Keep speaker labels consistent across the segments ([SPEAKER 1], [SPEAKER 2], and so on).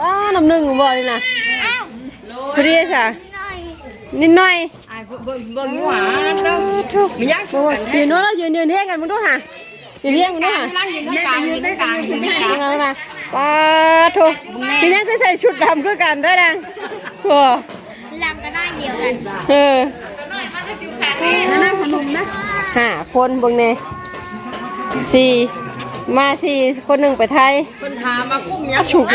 [SPEAKER 1] อ้าน้ำหนึ่งบ่นี่นะพอดีจ้ะนิดหน่อย
[SPEAKER 2] ไอ้เบิ่งเบิ่งอยู่หวานเด้อมียัง
[SPEAKER 1] โอ้ยยืนโน้นแล้วยืนยืนเรียกกันมึงดูหะยืนเรียกมึงดูหะ
[SPEAKER 2] นั่งอยู่ในกลางอยู่ในกลางอยู่ในกลาง
[SPEAKER 1] นี่นะนะป้าโถพี่ยังก็ใส่ชุดดำคือกันได้ดังโอ้
[SPEAKER 3] ลำก็ได้เดียวกัน
[SPEAKER 1] เออห้าคนเบิ่งเน่สี่มาสี่คนหนึ่งไปไทย
[SPEAKER 2] เพิ่นถามมากุ้มยาฉุก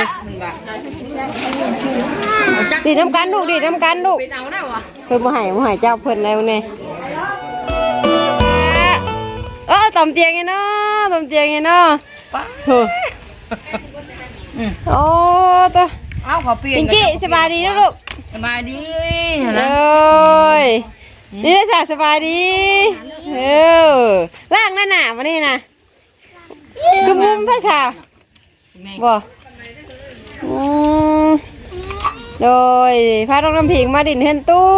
[SPEAKER 1] ดีดน้ำกันลูกดีดน้ำกันลูก
[SPEAKER 2] เป็นเอาได้วะ
[SPEAKER 1] เพิ่นบ่ให้บ่ให้เจ้าเพิ่นแล้วนี่เออตอมเตียงไงเนาะตอมเตียงไงเนาะ
[SPEAKER 2] ป้า
[SPEAKER 1] เฮ้อโอ้ตัว
[SPEAKER 2] เอาขอเปลี่ยน
[SPEAKER 1] พิงกี้สบายดีนะลูก
[SPEAKER 2] สบายดี
[SPEAKER 1] โอ
[SPEAKER 2] นะ้
[SPEAKER 1] ยนี่ได้สาสบายดีเออล่างหน้าหนามานี่นะคือมุมท่าชาบ่อืม โดยพาน้องน้ำผิงมาดินเฮนตู้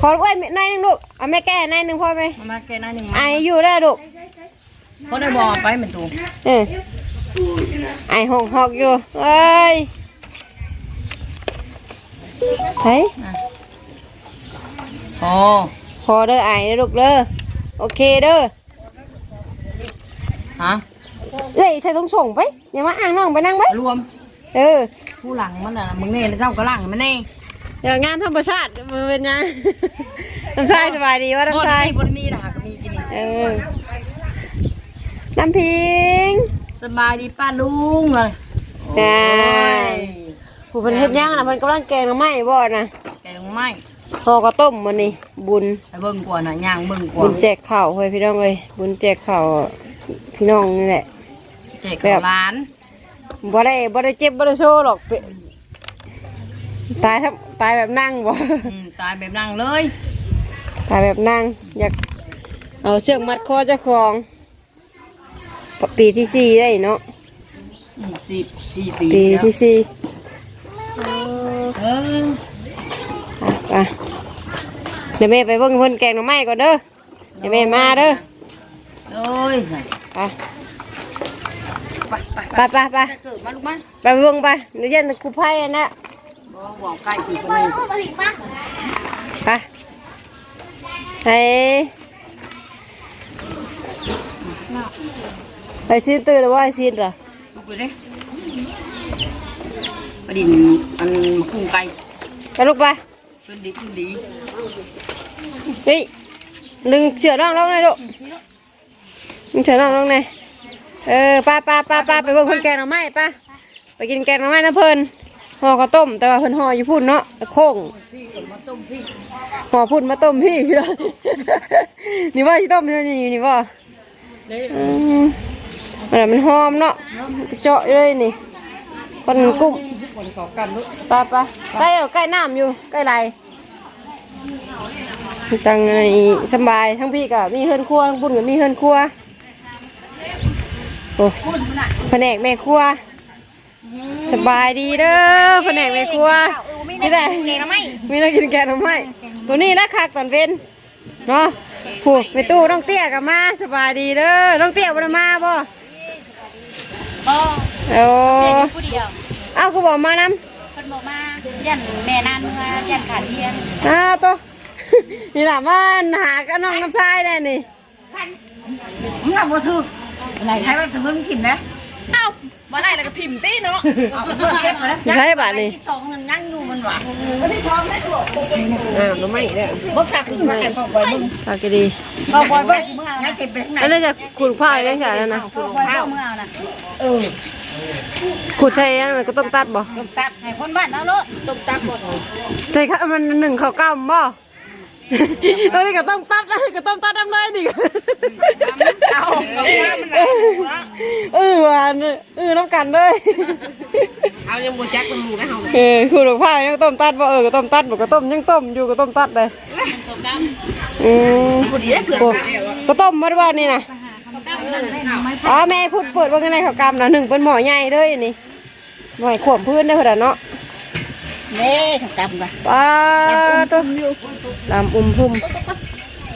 [SPEAKER 1] ขอไว้นายหนึ่งลูกเอาแม่แก้นายหนึ่งพ่อไหม
[SPEAKER 2] มามาแค่นั้นหนึ่ง
[SPEAKER 1] ไออยู่ได้อลูก
[SPEAKER 2] เขาได้บอกไปเหมือนตู
[SPEAKER 1] เออไอหอกหอกอยู่เอ้ยเฮ้ย
[SPEAKER 2] โอ้
[SPEAKER 1] พอเด้อไอเด้อลูกเด้อโอเคเด้อ
[SPEAKER 2] ฮะ
[SPEAKER 1] เอ้ยใส่ต้องส่งไปอย่ามาอ่างน้องไปนั่งไป
[SPEAKER 2] รวม
[SPEAKER 1] เออ
[SPEAKER 2] ผู้หลังมันอะมึงเน่แล้วเจ้าก็หลังมันเน่
[SPEAKER 1] เดี๋ยวงานธรรมชาติมือเป็นยังน้ำชายสบายดีว่าน้ำชาย
[SPEAKER 2] บนมีนะก็มีกินนี่
[SPEAKER 1] เออน้ำพิง
[SPEAKER 2] สบายดีป้าลุงเลย
[SPEAKER 1] ได้ผู้เพิ่นเฮ็ดย่างนะเพิ่นกำลังแกงหน่อไม้บ่นะ
[SPEAKER 2] แกงไม้
[SPEAKER 1] ห่อข้าวต้มมันนี่บุญ
[SPEAKER 2] ไอ้เบิ่งกว่าน่ะย่างเบิ่งกว่า
[SPEAKER 1] บุญแจกข้าวเฮ้ยพี่น้องเอ้ยบุญแจกข้าวพี่น้องนี่แหละ
[SPEAKER 2] แจกกับร้าน
[SPEAKER 1] บ่ได้บ่ได้เจ็บบ่ได้โชว์หรอกเปตายทับตายแบบนั่งบ่
[SPEAKER 2] อืมตายแบบนั่งเลย
[SPEAKER 1] ตายแบบนั่ง อยากเอาเชือกมัดคอเจ้าของ ปีที่สี่ได้เนาะ
[SPEAKER 2] อืมสี่สี่ปี
[SPEAKER 1] ปี
[SPEAKER 2] แล้ว
[SPEAKER 1] ที่สี่
[SPEAKER 2] เออ
[SPEAKER 1] อะเดี๋ยวแม่ไปเบิ่งเพิ่นแกงหน่อไม้ก่อนเด้อเดี๋ยวแม่มาเด้อ
[SPEAKER 2] โอ้ยใส่
[SPEAKER 1] ไป
[SPEAKER 2] ไปไป
[SPEAKER 1] ไปไปไป
[SPEAKER 2] จะเกิดมาลูกมา
[SPEAKER 1] ไปเบิ่งไปเดี๋ยวเย็นกูไพ่อันนะ
[SPEAKER 2] บ่บอกใกล้ปีคนนึง
[SPEAKER 1] ไปไปไปซีตื่นหรือว่าไอ้ซีนเหรอ
[SPEAKER 2] ลูกไปดิประดินอันมาคุ้งไก่
[SPEAKER 1] ไปลูกไป
[SPEAKER 2] ขึ้นดีขึ้นดี
[SPEAKER 1] เฮ้ยลึงเสือน้องน้องเลยลูกลึงเสือน้องน้องเลย เออป้าป้าป้าป้าไปเบิ่งเพิ่นแกงหน่อไม้ป้าไปกินแกงหน่อไม้นะเพิ่นห่อข้าวต้ม แต่ว่าเพิ่นห่ออยู่พุ่นเนาะโค้ง
[SPEAKER 2] พี่ก็มาต้มพี่
[SPEAKER 1] ห่อพุ่นมาต้มพี่ใช่ไหมนี่ว่าที่ต้มนี่นี่นี่ว่า
[SPEAKER 2] เด้
[SPEAKER 1] อืมมันมันหอมเนาะมันเจาะเลยนี่ปันกุ้ม
[SPEAKER 2] ทุกคนขอกันลูก
[SPEAKER 1] ไปไปใกล้เอาใกล้น้ำอยู่ใกล้ไรตังไงสบายทั้งพี่ก็มีเฮือนครัวทั้งบุญก็มีเฮือนครัว โอ้แผนกแม่ครัวสบายดีเด้อแผนกแม่ครัวนี่แหละมีนักกินแกงหน่อไม้ตัวนี้ละคักตอนเป็นเนาะผู้ไปตู้น้องเตี้ยกับมาสบายดีเด้อน้องเตี้ยบ่ได้มาบ่
[SPEAKER 3] ก็
[SPEAKER 1] โอ้
[SPEAKER 3] ผู้เดียว
[SPEAKER 1] เอ้ากูบอกมานำ
[SPEAKER 3] เพิ่นบอกมายันแม่นานเมื่อยันขาดเรียน
[SPEAKER 1] อ้าวตัวนี่แหละว่าหากับน้องน้ำชายได้นี่
[SPEAKER 2] มึงทำบ่ถูก ไหนใครมันถึงมันกินนะ
[SPEAKER 3] เอ้าบ่ได้แล้วก็ถิ่มตีเนาะ
[SPEAKER 2] เอาเพิ่มเก็บมาแล้ว
[SPEAKER 1] ใช่บาทนี่
[SPEAKER 3] ที่สองนั่นยังอยู่มันหวาน
[SPEAKER 1] อ่าน้ำไม่เนี่ย
[SPEAKER 2] บ่สักมาแก่พ่อบ่มึง
[SPEAKER 1] ปากดี
[SPEAKER 2] พ่อบ่บ่มึงเอานะเก็บไปข้างใน
[SPEAKER 1] อันนี้จะขุดผ้าอะไรใช่แล้วนะ
[SPEAKER 3] พ่อพ่อพ่อมึงเอาน่ะ
[SPEAKER 2] เออ
[SPEAKER 1] ขุดใช่ยังไงก็ต้องตัดบ่
[SPEAKER 3] ต้มตักให้คนบ้านเอาโลด
[SPEAKER 2] ต้มตักบ่
[SPEAKER 1] ใช่ค่ะมันหนึ่งเขาวกำบ่ แล้วนี่ก็ต้องตัดนะก็ต้องตัดทำเลยดิ
[SPEAKER 2] เอาเอาน้ำมัน
[SPEAKER 1] เออหวานเออน้ำกันเลย
[SPEAKER 2] เอายังบ่แจ็คมันหมูนะเฮา
[SPEAKER 1] เออขุดผ้ายังต้มตัดบ่เออก็ต้มตัดบ่ก็ต้มยังต้มอยู่ก็ต้มตัดเลยอืม
[SPEAKER 2] พอดีได้เกิด
[SPEAKER 1] โอ้
[SPEAKER 2] มาแล้วอะ
[SPEAKER 1] ก็ต้มมาด้วยว่านี่นะอ๋อแม่พูดเปิดว่าไงเขาวกำนะหนึ่งเป็นหมอใหญ่เลยนี่หมอขวมพื้นได้ขนาดเนาะ
[SPEAKER 3] เด้ถูกจำกัน
[SPEAKER 1] ป้าตัวลำอุ้มพุ่ม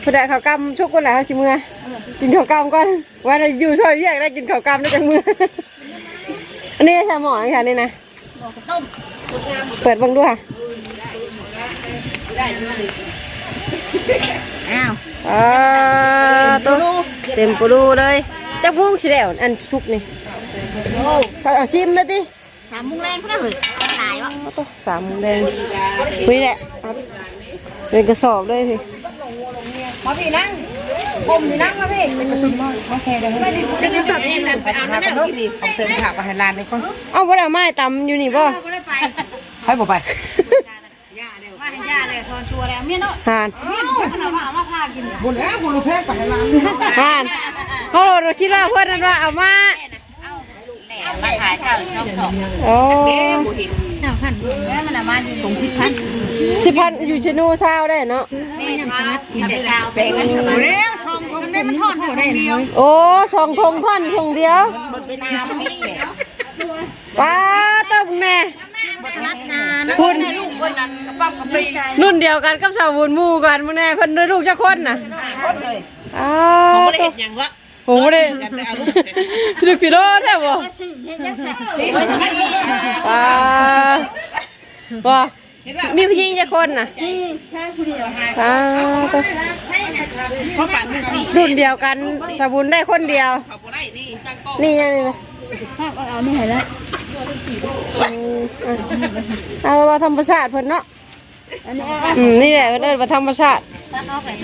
[SPEAKER 1] พอได้เขาวกำชุกคนไหนเขาชิมือกินเขาวกำก่อนว่าเราอยู่ซอยแยกได้กินเขาวกำได้จังมืออันนี้สมออีกค่ะนี่นะเปิดเบังดูค่ะ
[SPEAKER 2] อ้าว
[SPEAKER 1] อ่าตัวเต็มปูดูเลยจักพุ่งสิแล้วอันสุกนี่เอาเอาชิมเลยติ
[SPEAKER 2] สามโมุงแรงเขาได้เหรอ ตายวะ
[SPEAKER 1] เอาตัวสามโมงแดงคุยแหละเป็นกระสอบเลยพี่
[SPEAKER 2] มาพี่นั่งผมนี่นั่งมาพี่มาแชร์กันเลยจะกินสัตว์เองเลยไปเอาแล้วเอาเติมผักไปให้ร้านนี้ก่อน
[SPEAKER 1] เอาบ่ได้เอาไม้ตำอยู่นี่บ่
[SPEAKER 2] ให้ผมไป
[SPEAKER 3] มาให้ย่าเลยทอนชัวแล้วเมียเนาะ
[SPEAKER 1] ห่าน
[SPEAKER 3] ขนาดว่าเอามาพากิน
[SPEAKER 2] บุญแล้วบุญลูกแพงไปให้ร้าน
[SPEAKER 1] ห่านเขาเราคิดว่าเพื่อนนั่นว่าเอามา
[SPEAKER 3] มาขายเช่าช่องช่อง
[SPEAKER 1] โอ้
[SPEAKER 3] แม่มันเอามาดีตรงสิบพัน
[SPEAKER 1] สิพันอยู่ชนูเช้าได้เนาะ
[SPEAKER 3] แม่ยังสมัครกินแต่เช้าเป็นกันสมัครแล้วช่องมันได้มันทอดเท่าได้เดียว
[SPEAKER 1] โอ้สองทงท่อนทงเดียว
[SPEAKER 3] หมดไปนานพี่
[SPEAKER 1] ป้าต้มแน่
[SPEAKER 3] นันาน
[SPEAKER 1] คุณ
[SPEAKER 3] ลูกคนนั้นปั๊บกับปี
[SPEAKER 1] รุ่นเดียวกันกับชาวบุญมู่กันมึงแน่เพิ่นด้วยลูกจักคนน่ะอ้าวตัว
[SPEAKER 2] อย่างวะ
[SPEAKER 1] ผมบ่ได้ลูกพี่โดแท้บ่ป้าบ่มีผู้หญิงจักคนน่ะป้าตัว
[SPEAKER 2] เพราะปั่นหนึ่งสี่
[SPEAKER 1] รุ่นเดียวกันชาวบุญได้คนเดียว
[SPEAKER 2] เขาบ่ได้นี่จังก็
[SPEAKER 1] นี่ยังนี่นะ
[SPEAKER 2] เอานี่ให้แล้ว
[SPEAKER 1] อืมอะเอาว่าธรรมชาติเพิ่นเนาะอืมนี่แหละเพิ่นเอิ้นว่าธรรมชาติ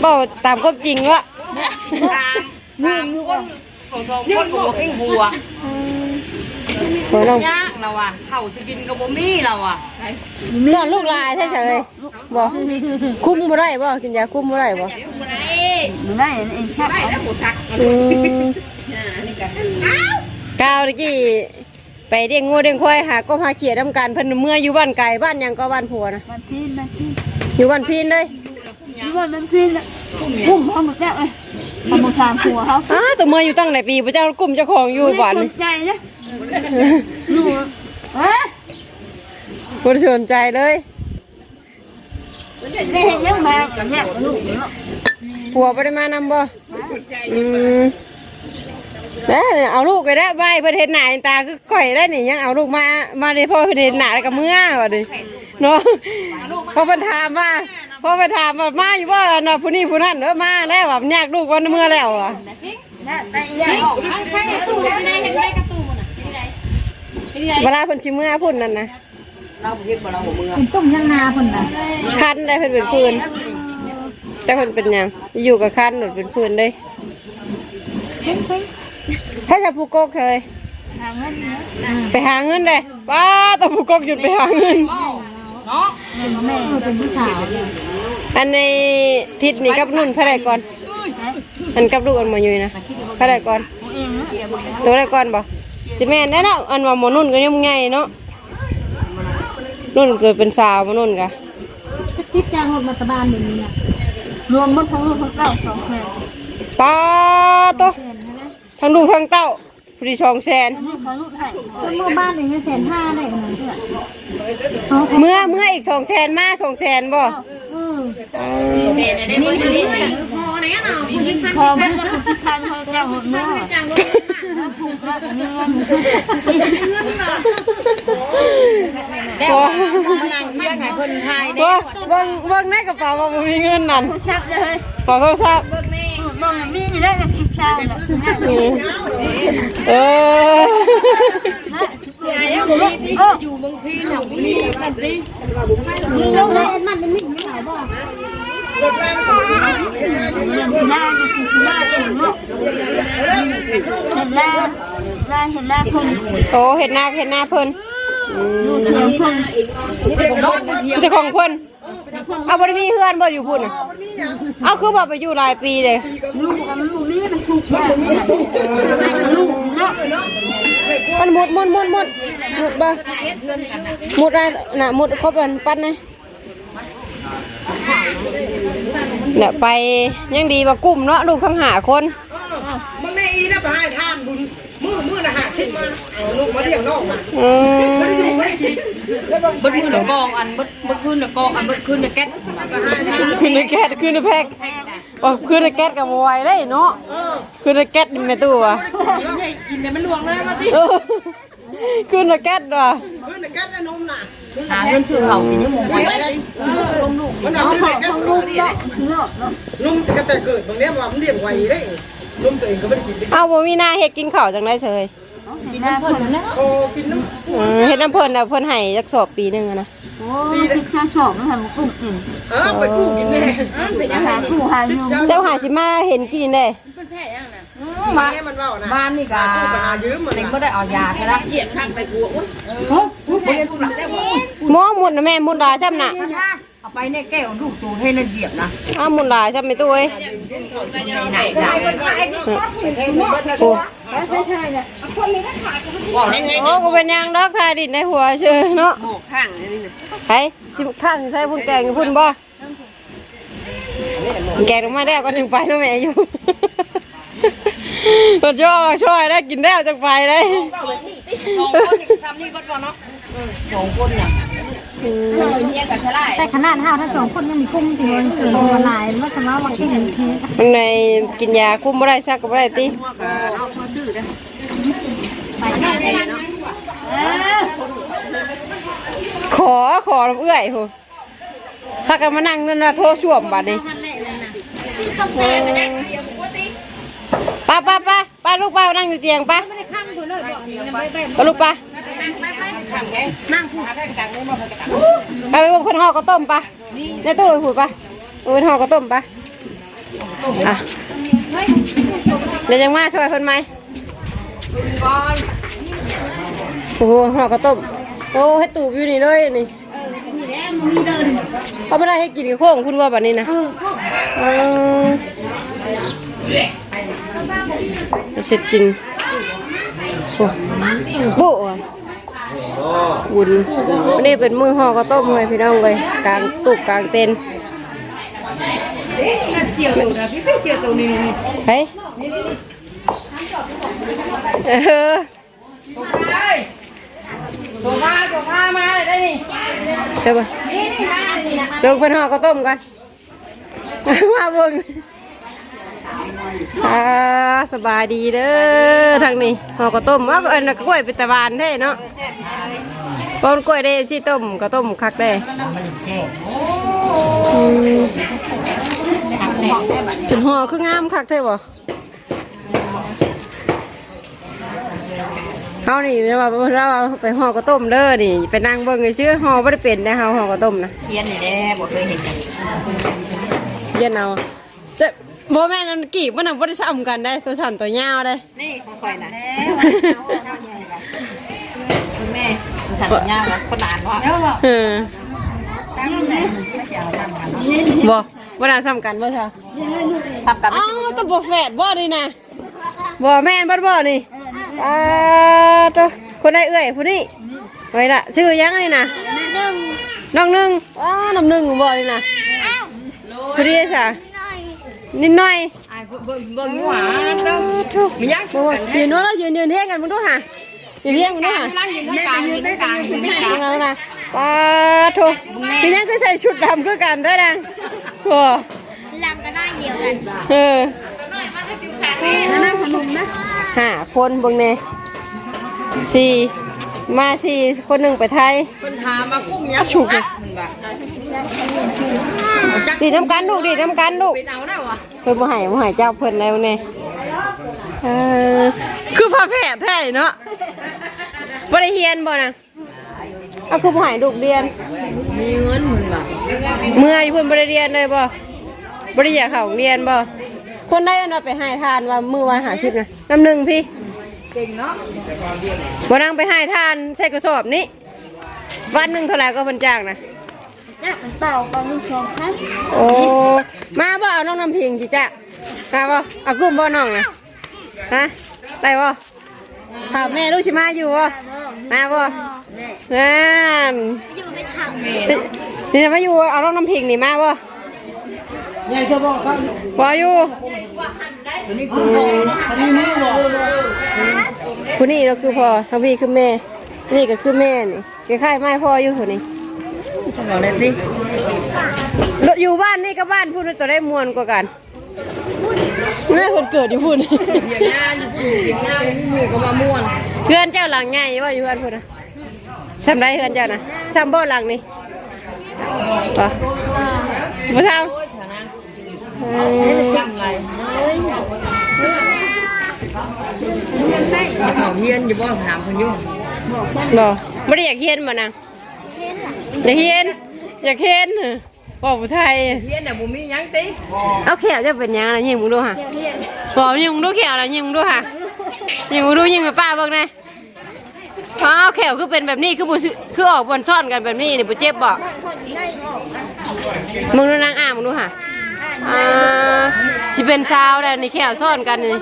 [SPEAKER 1] เบ้าตามความจริงวะ
[SPEAKER 2] ตามตามคนของเราคนหัวเพ่งหัว
[SPEAKER 1] โอ้ยน้อง
[SPEAKER 2] ยากเราอะเขาจะกินกับบ่มีเราอะ
[SPEAKER 1] สอนลูกหลายแท้เฉยบ่คุมบ่ได้บ่กินยาคุมบ่ได้บ่
[SPEAKER 2] มันได้เองชักได้แล้วหมูชัก
[SPEAKER 1] อืมก้าวตะกี้ไปเลี้ยงงูเลี้ยงควายหากบหาเขียดทำการเพิ่นเมื่ออยู่บ้านไก่บ้านหยังก็บ้านผัวนะ
[SPEAKER 4] มันพินมันพิน
[SPEAKER 1] อยู่บ้านพีนเลย
[SPEAKER 4] นี่ว่ามันพินอะพุ่มเขาหมดแล้วเลย เขาหมดทางหัวเขา
[SPEAKER 1] อ้าตัวเมื่ออยู่ตั้งหลายปีพระเจ้ากลุ่มเจ้าของอยู่บ้าน
[SPEAKER 4] ไม่
[SPEAKER 1] นี่
[SPEAKER 4] สนใจนะลูกเอ๊ะ
[SPEAKER 1] บ่ได้สนใจเลย
[SPEAKER 4] ได้เห็นยังมาอย่างเงี้ยลูกเนาะ
[SPEAKER 1] ผัวบ่ได้มานำบ่อืมแล้วเอาลูกไปได้วไม่เพิ่นเฮ็ดหน้าเห็นตาคือข่อยได้นี่ยังเอาลูกมามาได้พ่อเพิ่นเฮ็ดหน้าแล้วก็เมื่อว่าดิเนาะพอเพิ่นถามว่า พอเพิ่นถามว่ามาอยู่บ่น่ะผู้นี้ผู้นั้นเด้อมาแล้วแบบยากลูกวันเมื่อแล้วอะ
[SPEAKER 4] นะแต่ยัง
[SPEAKER 3] ใครตู้ไม่ได้เห็นได้กับตู้มันอะ
[SPEAKER 1] เวลาเพิ่นสิเมื่อพุ่นนั่นนะ
[SPEAKER 2] เราเฮ็ดบ่เราหัวมือ
[SPEAKER 4] ต้มยังนาคนน่ะ
[SPEAKER 1] คันได้เพิ่นเป็นพื้นแต่เพิ่นเป็นหยังอยู่กับคันหนดเป็นพื้นเลยถ้าจะผูกกกเลย
[SPEAKER 4] ทางนั้นนะ
[SPEAKER 1] ไปหาเงินเลยป้าต้องผูกกกหยุดไปหาเงิน
[SPEAKER 2] เนาะ
[SPEAKER 4] แม่เป็นผู้สาว
[SPEAKER 1] อันในทิศนี้กับนุ่นพระใดก่อน อันกับลูกอันหมาอยู่นะพระใดก่อน
[SPEAKER 4] เองนะ
[SPEAKER 1] ตัวใดก่อนบ่จิแม่นแน่เนาะอันว่าหมอนุ่นก็ยังไงเนาะนุ่นเกิดเป็นสาวหมอนุ่นกะ
[SPEAKER 4] ทิศจ้างรถมาตะบานอย่างนี้นะรวมหมดทั้งลูกทั้งเต้าสองแสน
[SPEAKER 1] ป้าโตะทั้งลูกทั้งเต้าพอดีชองแสน
[SPEAKER 4] นี่เขาลูกให้เมื่อบ้านอย่างเงี้ยแสนห้าได้ขนาดนี้
[SPEAKER 1] เมื่อเมื่ออีกสองแสนมาสองแสนบ่
[SPEAKER 4] อืม
[SPEAKER 3] เมียได้ด้วยนี่ พอไหนอะคุณยิ่งพัน
[SPEAKER 4] พอมันจะผูกพันเขาจ้างหมดเมื่อแล้วผูกแล้วเงิน
[SPEAKER 1] บ่
[SPEAKER 3] นั่งเรียกให้คนไทย
[SPEAKER 1] บ่เบิ่งเบิ่งในกระเป๋าว่าบ่มีเงินนั่น
[SPEAKER 4] ชักเลย
[SPEAKER 1] ขอโทษครับ
[SPEAKER 4] มองมีอยู่แล้วกับคิดชาแบบ
[SPEAKER 1] อืมเออ
[SPEAKER 4] โอ้
[SPEAKER 3] อยู่บางพีแถวนี้กันสิ
[SPEAKER 4] แล้วเลยมันเป็นมิตรสาวบ่เรื่องที่หน้าเป็นที่หน้าเองเนาะเห็นห น้าหน้าเห็นหน้าคน
[SPEAKER 1] โอ้เห็ดหน้าเห็ดหน้าเพิ่นอื
[SPEAKER 4] ดู
[SPEAKER 1] ม
[SPEAKER 4] เทียมคน
[SPEAKER 1] เจ้าของเพิ่น เอาบ่ได้มีเพื่อนบ่อยู่พุ่นน่ะเอาคือบ่ไปอยู่หลายปีเลย
[SPEAKER 4] ลูกมันลูกนี้มันถูกมากลูกเนาะ
[SPEAKER 1] มันหมุดหมุดหมุดหมุดหมุดบ่หมุดอะน่ะหมุดครบอันปัดนะเนี่ยไปยังดีว่ากลุ่มเนาะลูกทั้งหาคน
[SPEAKER 5] มันไม่อีนะไปให้ทานบุญ มือมือนะหาสิมาเอาลูกมาเลี้ยงน้องมา
[SPEAKER 1] อืม
[SPEAKER 5] ไม่ได้อยู่ไม่ได้กินแล้วบาง
[SPEAKER 2] บดมือเดกองอันบดบดคืนเดกองอันบดคืนเดแก๊ส
[SPEAKER 1] คืนในแก๊สคืนในแพ็คบอกคืนในแก๊สกับวายเลยเนาะคืนในแก๊สนี่แม่ตู้อะ
[SPEAKER 2] กินเนี่ยมันลวงเลยมาสิ
[SPEAKER 1] เออคุณละแก๊สว่ะ
[SPEAKER 5] เพื่อนแก้ได้นมน่ะ
[SPEAKER 2] หาเงินซื้อเขากินยังหมูไว้
[SPEAKER 5] มันเอาไปแก้นมนี่นมก็แต่เกิดบางเนี้ยว่ามันเลี้ยงไว้ได้นมตัวเองก็ไม่ได้กิน
[SPEAKER 1] เอาบ่มีหน้าเฮ็ดกินข้าวจังได๋เฉย
[SPEAKER 4] กินน้ำคนนะ
[SPEAKER 5] พอกินน้
[SPEAKER 1] อืมเฮ็ดน้ำเพิ่นน่ะเพิ่นให้จักสอบปีหนึงอะนะ
[SPEAKER 4] โอ้ยข้าสอบมันทำกุ้งกินำ
[SPEAKER 5] เออไปกู้กินแน่
[SPEAKER 4] หาคู่หายุง
[SPEAKER 1] เจ้าหาสิมาเห็นกินได้
[SPEAKER 5] มาแม่มันว่านะ
[SPEAKER 2] บ้านนี่กา
[SPEAKER 5] กู้ไปหายืมมัน
[SPEAKER 2] เด็กไม่ได้เอายาแค่ละเหยียบข้างไปกลัวอุ้ย
[SPEAKER 1] หมอหมุนน่ะแม่หมุนหลายซ้ำน่ะ
[SPEAKER 2] เอาไปเนี่ยแก้วลูกตัวให้นั่นเหยียบนะ
[SPEAKER 1] เอาหมุนหลายซ้ำไม่ตู้เอ้ย
[SPEAKER 2] ไหนไหน
[SPEAKER 1] โอ้
[SPEAKER 2] ว่าได้ไง
[SPEAKER 1] โอ้บ่เป็นหยังดอกทาดินในหัวเชื่อเนาะ
[SPEAKER 2] หมกข้างนี่นะ
[SPEAKER 1] ไปสิข้างใส่พุ่นแกงอยู่พุ่นบ่แกงลงมาแล้วก็ถึงไปเนาะแม่อยู่ก็ช่วยช่วยได้กินแล้วจังไปได้
[SPEAKER 2] สองคนเนี่ยเนี่ยกับชะไล
[SPEAKER 3] แต่ขนาดห้าถ้าสองคนยังมีกุ้งถึงเสือลงมาหลายว่าสำหรับวันที่เห็นเค้ก
[SPEAKER 1] ข้างในกินยาคุ้มบ่ได้ซักก็บ่ได้ติขอขอเอื้อยโหถ้ากันมานั่งนั่นนะโทรช่วมบัดนี้ป้าป้าป้าป้าลูกป้านั่งอยู่เตียงป้าป้าลูกป้า ไปไปบอกคนห่อข้าวต้มป้าในตู้ไปผูดป้าเออห่อข้าวต้มป้าอะเดี๋ยวยังมาช่วยคนไหมโอ้โหห่อข้าวต้มโอ้ให้ตูบอยู่นี่เลยนี่เขาไม่ได้ให้กินกับโค้งคุณว่าแบบนี้นะเออไปเช็ดกินโอ้โบ้อะวุ้นวันนี้เป็นมือห่อข้าวต้มเลยพี่น้องเลยกลางตุกกลางเต็นท์เฮ้ยเออ
[SPEAKER 2] ตัวมาตัวมามาเลยได้นี่
[SPEAKER 1] เดี๋ยวไปลงเป็นห่อข้าวต้มกันมาเบิ่ง อ่าสบายดีเด้อทางนี้ห่อข้าวต้มว่าก็เอ็นกล้วยเป็นตะวานแท้เนาะปอนกล้วยได้สิต้มข้าวต้มคักได้อืมจนห่อคืองามคักแท้บ่เฮานี่เราเราไปห่อข้าวต้มเด้อนี่ ไปนั่งเบิ่งซื่อๆห่อบ่ได้เป็นนะเฮาห่อข้าวต้มนะ
[SPEAKER 2] เทียนนี่แน่บ่เคยเห็น
[SPEAKER 1] เย็นเอาจะ บ่แม่นอันกีบมันน่ะบ่ได้ซ้ำกันได้ตัวสั่นตัวยาวได้
[SPEAKER 2] นี่ของคอยนะคุณแม่สัญญาแล้วคนอ่านว่า
[SPEAKER 1] เออบ่บ่น่าซ้ำกันบ่ซะ
[SPEAKER 2] ทำกัน
[SPEAKER 1] อ้าวแตบ่แฝดบ่นี่นะบ่แม่นบ่บ่นี่อ่าตัวคนได้เอื้อยผู้นี้ไว้ละชื่อหยังนี่นะน้องหนึงอ้าวน้ำหนึงบ่นี่นะผู้นี้ซะ นิดหน่อย
[SPEAKER 2] เบิ่งเบิ่งหวานเด้อมียัง
[SPEAKER 1] บ่ว่ายืนโนู้นแล้วยืนยืนเรียงกันมึงดูหะยืนเรียงมึงดูหะ
[SPEAKER 2] นั่งยืนกลางยืนกลางยืนกลาง
[SPEAKER 1] เอานะปาโถพี่ยังก็ใส่ชุดดำคือกันได้ดังโอ้
[SPEAKER 3] ลำก็ได้เดียวกัน
[SPEAKER 1] เออ
[SPEAKER 4] น้ำขนมนะ
[SPEAKER 1] ห้าคนเบิ่งเน่สี่มาสี่คนหนึ่งไปไทย
[SPEAKER 2] คนถามมากุ้งยักษ์
[SPEAKER 1] ฉุก
[SPEAKER 2] นะ
[SPEAKER 1] ดีน้ำกันลูกดีน้ำกันลูก
[SPEAKER 2] เป็นเอาได้วะ
[SPEAKER 1] เพิ่นบ่ให้บ่ให้เจ้าเพิ่นแล้วเนี่ยเออคือพระแพทย์แท้เนาะบ่ได้เรียนบ่นะเอาคือบ่ให้ลูกเรียน
[SPEAKER 2] มีเงินมึงบ่
[SPEAKER 1] เมื่ออยู่เพิ่นบ่ได้เรียนเลยบ่บ่ได้อยากเข้าโรงเรียนบ่คนได้เอาไปให้ทานว่ามื้อวันหาชิปนะน้ำหนึ่งพี่
[SPEAKER 2] เก่งเนาะ
[SPEAKER 1] บ่นั่งไปให้ทานใส่กระสอบนี้วันหนึงเท่าไหร่ก็เพิ่นจ้างนะ
[SPEAKER 4] น้ำมันเปล่าบางลูกสองพัน
[SPEAKER 1] โอ้มาบ่เอาน้องน้ำพิงสิจ้ะมาบ่เอากุ้มบ่น้องนะฮะได้บ่ถามแม่ลูกสิมาอยู่บ่มาบ่นั่น
[SPEAKER 3] อยู่ไม่ทำ
[SPEAKER 1] นี่นะมาอยู่เอาน้องน้ำพิงนี่มาบ่
[SPEAKER 5] ยายจะบอกเขา
[SPEAKER 1] บ่อยู่
[SPEAKER 5] คืออันนี้
[SPEAKER 1] เราคือพ่อทั้งพี่คือแม่นี่ก็คือแม่นี่คล้ายๆไม้พ่ออยู่คน
[SPEAKER 2] นี้ บอกเลยสิ
[SPEAKER 1] อยู่บ้านนี่ก็บ้านพูดตัวได้มวนกว่ากันแม่คนเกิดอยู่พูด
[SPEAKER 2] อย่างงานอยู่อย่างงานนี่หมู่ก็มาม่วน
[SPEAKER 1] เพื่อนเจ้าหลังไงว่าอยู่เพื่อนพูดนะทำไรเพื่อนเจ้านะซ้ำโบหลังนี่ปะมาทำอืม
[SPEAKER 3] จำไรเขาเฮียนอยู่บ่ถามคนอยู่
[SPEAKER 1] บ่ไม่ได้อยากเฮียนบ่นาง อยากเฮียนอยากเฮียนบอกผู้ไทย
[SPEAKER 3] เฮียนน่ะบ่มีหยังติ
[SPEAKER 1] เอาแขวจะเป็นยังไงยิงมึงดูค่ะบอกยิงมึงดูแขวนะยิงมึงดูค่ะยิงมึงดูยิงไปป้าเบิ่งไงอ้าวแขวคือเป็นแบบนี้คือบุคือออกบนซ่อนกันแบบนี้นี่บุเจ็บบอกมึงดูนางอ่างมึงดูค่ะอ่าสิเป็นซาวแล้วนี่แขวซ่อนกันนี่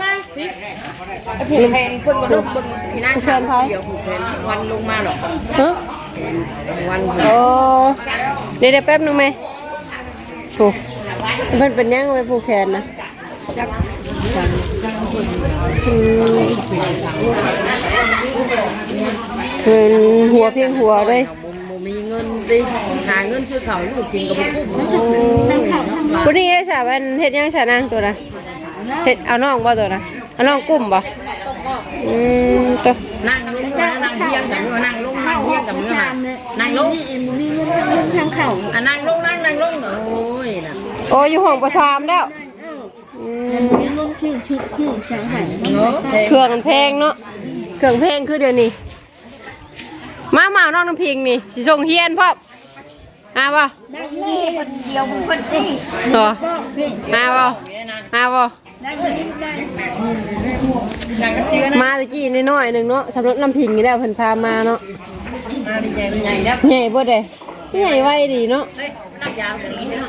[SPEAKER 3] ผูกแขนคนบ่ลงเบิ่งอีนางเดี๋ยวผูกแขนวันลงมาหรอก
[SPEAKER 1] ฮะ
[SPEAKER 3] วัน
[SPEAKER 1] โอ้เดี๋ยวเดี๋ยวแป๊บนึงไหมโอ้เพิ่นเป็นยังไงผูกแขนนะอืมเป็นหัวเพียงหัวเลย
[SPEAKER 3] บ่มีเงินติหาเงินซื้อข้าวลูกกินก็บ่คุ้ม
[SPEAKER 1] โอ้วันนี้ไอ้สาวมันเฮ็ดยังสานางตัวนะเฮ็ดเอาน้องบ่ตัวนะเอาน้องกุ้มบ่อืมตัว
[SPEAKER 3] นั่งลงนั่งเฮียงกันอยู่นั่งลง นั่ยงกับเนื้อหานั่งลง
[SPEAKER 4] นี่งมีเงินทางทางเข่า
[SPEAKER 3] อะนั่งลงนั่งนั่งลงโอ้ยน่ะ
[SPEAKER 1] โอ้ยอยู่ห้องประสามแล้ว
[SPEAKER 4] เออ
[SPEAKER 1] อื
[SPEAKER 4] แต่
[SPEAKER 1] ม
[SPEAKER 4] มีเงินชื่อชื่อชื่อสังหาร
[SPEAKER 3] เค
[SPEAKER 1] รื่องมันแพงเนาะเครื่องแพงคือเดี๋ยวนี้มาเอาน้องน้ำพิงนี่สิส่งเฮียนพ่อมาบ่
[SPEAKER 4] นั่งนี่คนเดียวมึงคนนี้
[SPEAKER 1] ต่อ
[SPEAKER 4] บอกพี่
[SPEAKER 1] มาบ่มาบ่มาตะกี้นิดหน่อยหนึ่งเนาะสำหรับน้ำพิงนี่แหละเพิ่นพามาเนาะ
[SPEAKER 3] ใจใหญ่แล้ว
[SPEAKER 1] ใหญ่บ่ได้ใหญ่ไวดีเนาะ
[SPEAKER 3] เฮ้ยนักยาวดีใช่ไหม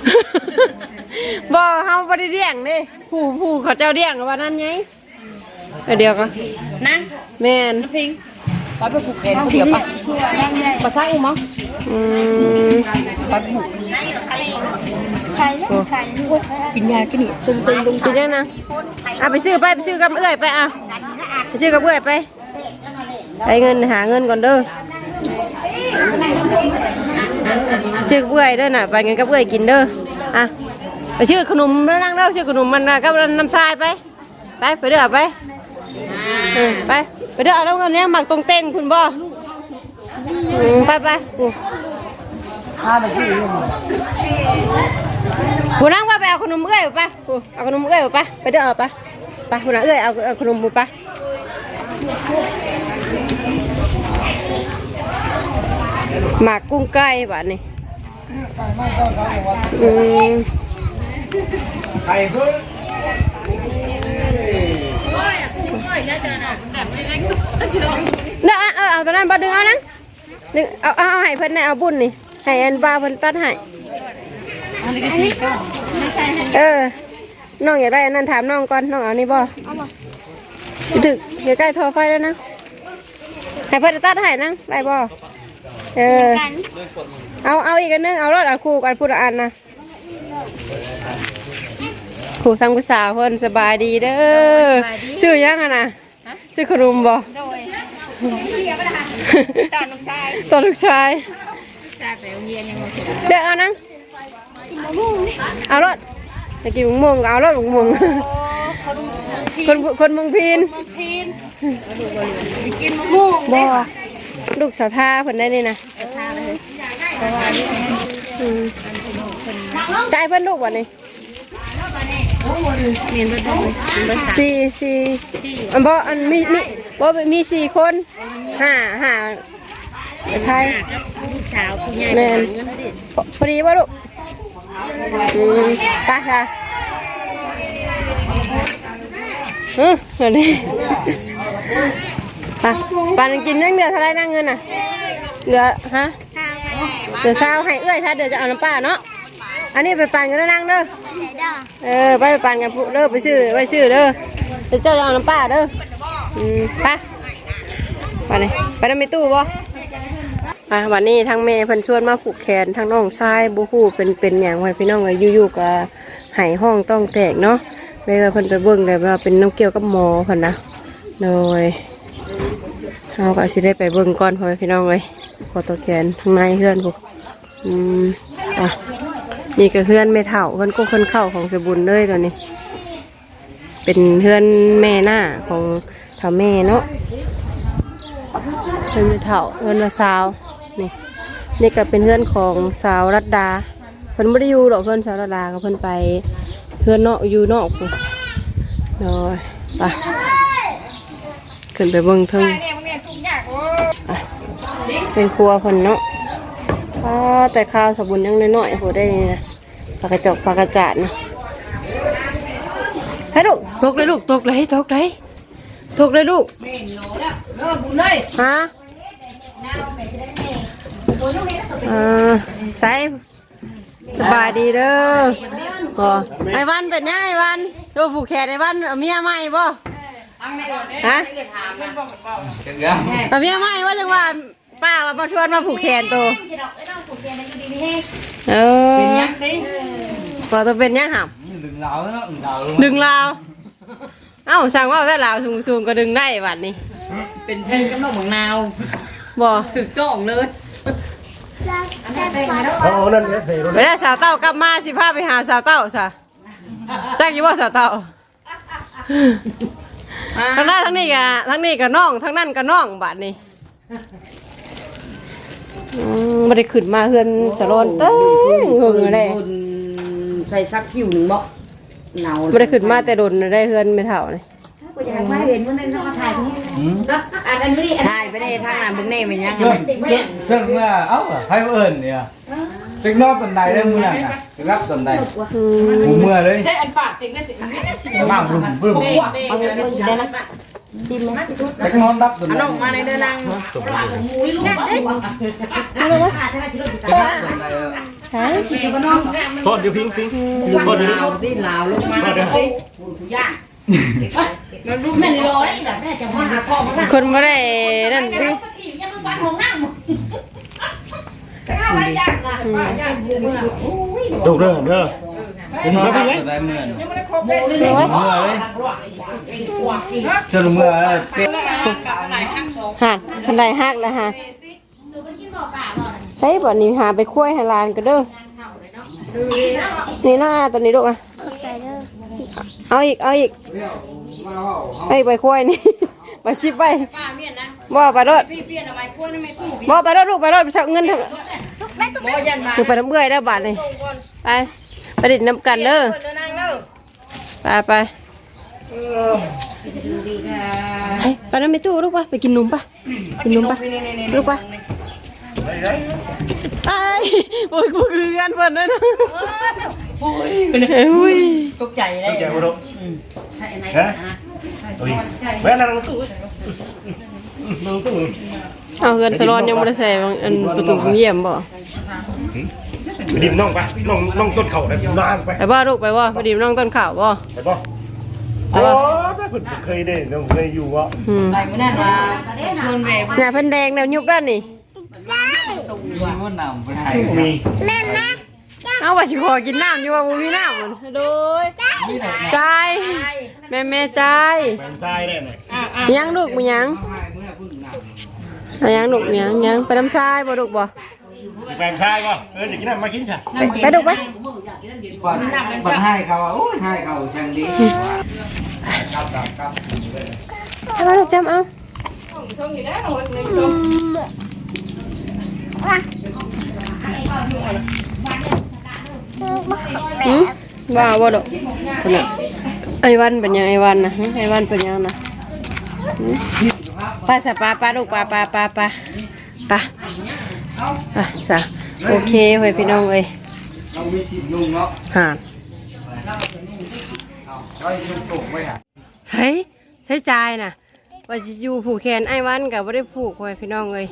[SPEAKER 1] บ่เฮาบ่ได้เลี้ยงเด้ผู้ผู้เขาเจ้าเลี้ยงว่านั่นไงเออเดี๋ยวก็
[SPEAKER 3] นั่ง
[SPEAKER 1] แม่น
[SPEAKER 3] น้ำพิงไปไปผูกแขนเดียวไป
[SPEAKER 4] ผัวนั่งได้
[SPEAKER 3] มาใส่อุ้มมั้ง
[SPEAKER 1] อืม
[SPEAKER 3] ไปผูก
[SPEAKER 4] ใครแล้วใครลูก
[SPEAKER 3] กินยากินนี่ตึงตึงตึง
[SPEAKER 1] กินยังนะอะไปซื้อไปไปซื้อกับเอื้อยไปอะไปซื้อกับเอื้อยไปไปเงินหาเงินก่อนเด้อ ซื้อกับเอื้อยเด้อน่ะไปเงินกับเอื้อยกินเด้ออะไปชื่อขนมแล้วนั่งเด้อชื่อขนมมันน่ะกับน้ำทรายไป ไปไปเด้อไปเออไปไปเด้อเอาแล้วเงินเนี้ยหมักตรงเต้งคุณบ่อืมไปไปกูกูนั่งว่าไปเอาขนมเอื้อยไปกูเอาขนมเอื้อยไปไปเด้อเอาไปไปกูนั่งเอื้อยเอาเอาขนมไป หมากกุ้งไก่บ้านนี่อืม
[SPEAKER 5] ไข่เพิ่ง
[SPEAKER 1] เด้อเอาเอาตอนนั้นบ่ดึงเอานะดึงเอาเอาให้เพิ่นเอาบุญนี่ให้อันบ่าวเพิ่นตัดให้เออน้องอยากได้อันนั้นถามน้องก่อนน้องเอานี่บ่ถึกอย่าใกล้โทรไฟแล้วนะให้เพิ่นตัดให้นะได้บ่ เออ เอาเอาอีกอันนึงเอารถเอาคู่กันพูดอันนะครูทางภาษาวเพิ่นสบายดีเด้อชื่อยังอะนะชื่อขนมบ่
[SPEAKER 4] ตอนลูกชาย
[SPEAKER 1] ตัวลูกชาย
[SPEAKER 4] ชายไปโรงเรียนยังไง
[SPEAKER 1] เดี๋ยวเอานะเอารถจะกินหมูม่วงก็เอารถหมูม่วงคนคนเมืองพีน
[SPEAKER 4] กินมะม่วง
[SPEAKER 1] บ่ ลูกสาวท่าเพิ่นได้นี่นะอืมใจายเพิ่นลูกวันนี้
[SPEAKER 3] เมียนไปตรงเบอร์สาม
[SPEAKER 1] สี่สี่อันบ่อันมีมีบ่มีสี่คนห้าห้าใช่
[SPEAKER 3] ลูกสาวผู้ใหญ่
[SPEAKER 1] แม่น
[SPEAKER 3] เงินดิ
[SPEAKER 1] พพอดีว่าลูกอืมไปค่ะอือเดี๋ยวนี้ไปปานกินนั่งเดือเท่าไรนั่งเงินน่ะเหลือฮะเหลือเช้าให้เอื้อยถ้าเดี๋ยวจะเอาน้ำป้าเนาะอันนี้ไปปั่นกันแล้วนั่งเด้อเออไปไปปั่นกันเด้อไปชื่อไปชื่อเด้อเดี๋ยวเจ้าจะเอาน้ำป้าเด้ออืมไปไปเลยไปน้ำมีตู้บ่อะวันนี้ทั้งแม่เพิ่นชวนมาผูกแขนทั้งน้องชายบูฮู้เป็นเป็นอย่างไว้พี่น้องไว้ยู่ๆก็หายห้องต้องแตกเนาะเลยว่าเพิ่นไปเบิ่งได้ว่าเป็นน้ำเกี่ยวกับหมอเพิ่นนะโดย เฮาก็สิได้ไปเบิ่งก่อนพ่อพี่น้องเลยขอตัวแขนทั้งในเฮือนพวกอืมอะนี่ก็เฮือนแม่เฒ่าเพิ่อนก็เพิ่อนเข้าของสบุญเลยตัวนี้ เป็นเฮือนแม่หน้าของเฒ่าแม่เนาะเพื่อนไม่เท่าเพื่อนละสาวนี่นี่ก็เป็นเพื่อนของสาวรัตดาเพิ่อนไม่ได้อยู่หรอกเพื่อนสาวรัตดาก็เพิ่อนไปเพื่อนนอกอยู่นอกพุ่นเนาะไป ขึ้นไปเบิ่งเทิงอะเป็นครัวเพิ่นเนาะอ้าแต่ข้าวสบุนยังน้อยๆพอได้นี่นะปลากระจอกปลากระจาดนี่ให้ลูกตกเลยลูกตกเลยตกเลยตกเลยลูก
[SPEAKER 3] เลิกบุญเลย
[SPEAKER 1] ฮะอ่าใส่สบายดีเด้อบ่ไอ้วันเป็นยังไงไอ้วันดูผูกแขนไอ้วันเอาเมียใหม่บ่ ฮะเอาเมียใหม่ว่าจังว่าป้าว่ามาชวนมาผูกแขนตัวเออ
[SPEAKER 3] เป็นยังดิ
[SPEAKER 1] พอตัวเป็นยังหำ
[SPEAKER 5] ดึงเราเนาะดึงเรา
[SPEAKER 1] ดึงลาวเอ้าสั่งว่าแต่ลาวสูงๆก็ดึงได้บัดนี้
[SPEAKER 3] เป็นเพลงกำลังของนาว
[SPEAKER 1] บ่
[SPEAKER 3] ถึกจ้องเลย
[SPEAKER 1] ไปได้สาวเต้ากลับมาสิพาไปหาสาวเต้าซะจักอยู่ว่าสาวเต้า ทั้งนั้นทั้งนี้กะทั้งนี้กับน้องทั้งนั้นกับน้องบัดนี้อืมไม่ได้ขึ้นมาเฮือนสะรอนเต้ยหึงอะไร
[SPEAKER 3] บุญใส่ซักผิวหนึ่งบ่หนาว
[SPEAKER 1] ไม่ได้ขึ้นมาแต่โดนได้เฮือนไม่เท่าเลย
[SPEAKER 3] ถ่ายไปได้ทางนั้นเบิ่งแน่เป็นยัง
[SPEAKER 5] เชื่อเชื่อเมื่อเอ้าให้เอิญเนี่ยเด็กนอกตนใดได้มือน่ะรับตนใด
[SPEAKER 1] อืม
[SPEAKER 5] หมูเมื่อเลยบ้างบึ้มบึ้มเด็กนอนรับตนใด
[SPEAKER 3] เอาน้องมาในเดินนาง
[SPEAKER 1] ใช่
[SPEAKER 6] โทษเดี๋ยวพิงพิงโทษเดี๋ยวนี้
[SPEAKER 3] ลาวดิลา วลงมา
[SPEAKER 6] โทษเดี๋ยว
[SPEAKER 1] คนไม่ได้นั่นดิ
[SPEAKER 6] ดูเรื่องเด้อ
[SPEAKER 5] เด็กนอนรับตนใดเมื่อเมื่อเลยจนเมื่อเจ็บ
[SPEAKER 1] หันคันไดหักแล้วฮะใช่บ่นี้หาไปคุ้ยให้หลานก็เด้อนี่หน้าตัวนี้ลูกอะเอาอีกเอาอีก เอาอีกไปคุ้ยนี่ไปชิบไปบ่ไปรถ
[SPEAKER 3] พี่เปลี่ยนเอาไว้พวกนั้นไม่พูด
[SPEAKER 1] บ่ไปรถลูกไปรถไปเช่าเงินเถอะ
[SPEAKER 3] บ่ยันมา
[SPEAKER 1] คือไปน้ำเบื่อยได้อบาทนี่ไปไปดิดน้ำกันเด้อ
[SPEAKER 3] เดินนางเด้อ
[SPEAKER 1] ไปไปไปไปน้ำไปตู้ลูกปะไปกินนมปะกินนมปะลูกปะไอ้ายโอ้ยกูคือกันเพิ่นเลยนะ โอ้ยโอ้ย
[SPEAKER 3] ตกใจเลย
[SPEAKER 6] แกมาดูฮะโอ้ยแม่นั่งตู้นั่งตู้
[SPEAKER 1] เอาเงินสลอนยังไม่ได้ใส่บางอันประตูเยี่ยมบ่
[SPEAKER 6] ดิมน้องไปน้องน้องต้นเข่าเลยนางไป
[SPEAKER 1] ไปบ่ลูกไปบ่พอดีน้องต้นข่าวบ่
[SPEAKER 6] ไปป่ะโอ้ถ้าคุณเคยได้น้องเคยอยู่อะ
[SPEAKER 1] อืม
[SPEAKER 3] ไปมื้อนั้นว่าชวนแม่
[SPEAKER 1] หน้าเพิ่นแดงแนวยุบด้านนี่
[SPEAKER 5] มีมันนำไปให้
[SPEAKER 6] มี
[SPEAKER 1] เอาว่าสิขอกินน้ำอยู่ว่าบ่มีน้ำมันโดยใจายแม่แม่ใจาย
[SPEAKER 6] แฟนทรายได้ไหม
[SPEAKER 1] มียังลูกมียังมียังลูกมียังยังไปน้ำทรายบ่ลูกบ่
[SPEAKER 6] แฟนทรายป่ะเอออยากกินน้ำมากินค่ะ
[SPEAKER 1] ไปไปลูกไป
[SPEAKER 5] ก่อนก่อนให้เขาโอ้ยให้เขาจังดีครับครับครับ
[SPEAKER 1] เอามาลูกจำเอา หืมว่าบ่ดอกคนน่ะไอ้วันเป็นยังไอ้วันนะไอ้วันเป็นยังนะป้าสปาปลาลูกปลาปลาปลาปลาปลาอะสะโอเคเว้ยพี่น้องเอ้ยหา
[SPEAKER 5] เราจะตกไว้ฮะ
[SPEAKER 1] ใช้ใช้จ่ายน่ะว่าจะอยู่ผูกแขนไอ้วันกับว่าได้ผูกไว้พี่น้องเอ้ย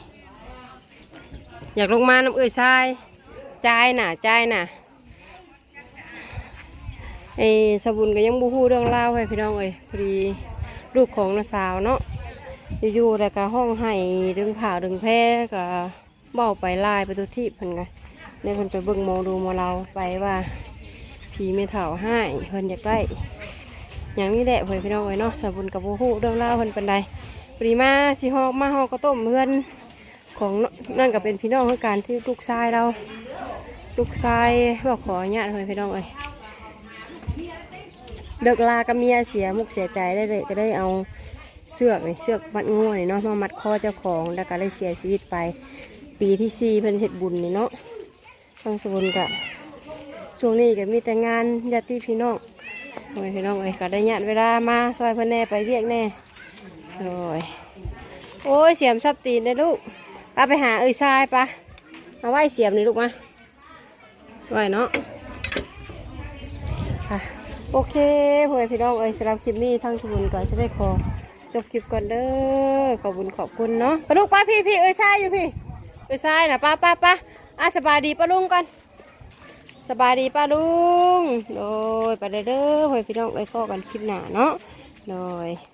[SPEAKER 1] อยากลงมาน้ำเอ้ยทรายจ่ายน่ะจ่ายน่ะ ไอ้สบุญก็ยังบูฮู้เรื่องเล่าวให้พี่น้องเอ้ยพอดีลูกของน้าสาวเนาะอยู่ๆแล้วก็ห้องให้ดึงผ่าดึงแพร่ก็เบ้าไปไล่ไปตัวที่เพิ่นไงในเพิ่นไปเบิ่งมองดูมอเราไปว่าผีไม่เถ่าให้เพิ่นอยากได้อย่างนี้แหละเพื่อนพี่น้องเอ้ยเนาะสบุญกับโบฮู้เรื่องเล่าเพิ่นเป็นใดปรีมาสิฮอกมาฮอกก็ต้มเพื่อนของนั่นก็เป็นพี่น้องคือการที่ลูกชายเรา ลูกชายบอกขออนุญาตเพื่อนพี่น้องเอ้ย เลิกลากับเมียเสียมุกเสียใจได้เลย ก็ได้เอาเสือกนี่เสือกมัดงูนี่เนาะมามัดคอเจ้าของแล้วก็เลยเสียชีวิตไป ปีที่สี่เพิ่นเฮ็ดบุญนี่เนาะทางสบุญกะช่วงนี้ก็มีแต่งานญาติพี่น้องโอ้ยพี่น้องเอ้ยก็ได้ญาติเวลามาซอยเพิ่นแน่ไปเวียกแน่โอ้ยโอ้ยเสียมซับตีนได้อลูกปาไปหาเอ้ยทรายปะเอาไว้เสียมนี่ลูกมาไว้เนาะค่ะ โอเคพ่อแม่พี่น้องเอ้ยสำหรับคลิปนี้ทางสบุนก็จะได้ขอจบคลิปก่อนเด้อขอบคุญขอบคุณเนาะปลูกป้าพี่พี่เอ้ยใช่อยู่พี่เอ้ยใช่นะป้าป้าป้าอะสบายดีป้าลุงก่อนสบายดีป้าลุงโดยไปเด้อเด้อเฮ้ยพี่น้องเอ้ยพ่อกันคลิปหนาเนาะโดย